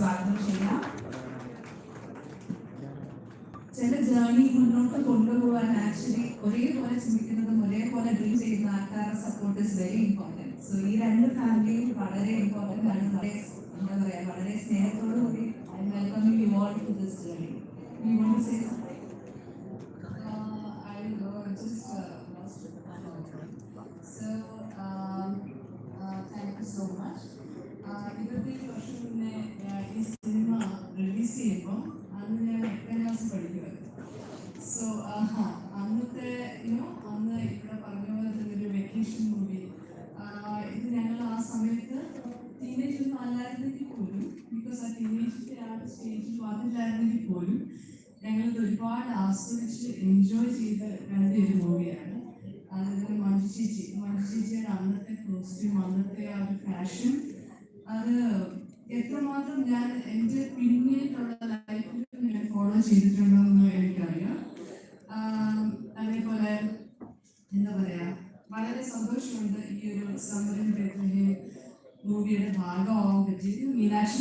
സ്വാഗതം ചെയ്യാം. ചില ജേർണി മുന്നോട്ട് കൊണ്ടുപോകാൻ ആക്ച്വലി ഒരേപോലെ ചിന്തിക്കുന്നതും ഒരേപോലെ ഡ്രീം ചെയ്യുന്ന ആൾക്കാരുടെ support is very important so ഈ രണ്ട് ഫാമിലിയും വളരെ ഇമ്പോർട്ടന്റ് ആണ്. വളരെ എന്താ പറയുക വളരെ സ്നേഹത്തോടു കൂടി I welcome you all to this journey you won't say അന്ന് ഞാൻ എട്ടാം ക്ലാസ് പഠിക്കുമായിരുന്നു സോ അന്നത്തെ യുനോ അന്ന് ഇവിടെ പറഞ്ഞ പോലെ തന്നെ ഒരു വെക്കേഷൻ മൂവി ഇത് ഞങ്ങൾ ആ സമയത്ത് ടീനേജ് ഒന്നും അല്ലായിരുന്നെങ്കിൽ പോലും ബിക്കോസ് ആ ടീനേജിന്റെ ആ സ്റ്റേജിൽ വന്നില്ലായിരുന്നെങ്കിൽ പോലും ഞങ്ങളിത് ഒരുപാട് ആസ്വദിച്ച് എൻജോയ് ചെയ്ത് കണ്ട ഒരു മൂവിയാണ് അതുപോലെ ചേച്ചി. മഞ്ജു അന്നത്തെ കോസ്റ്റ്യൂം അന്നത്തെ ആ ഒരു ഫാഷൻ അത് എത്രമാത്രം ഞാൻ എന്റെ ലൈഫിൽ ഫോളോ ചെയ്തിട്ടുണ്ടെന്ന് എനിക്കറിയാം. അതേപോലെ എന്താ പറയാ വളരെ സന്തോഷമുണ്ട് ഈ ഒരു സമരം മൂവിയുടെ ഭാഗമാവാൻ പറ്റിയത് മീനാക്ഷി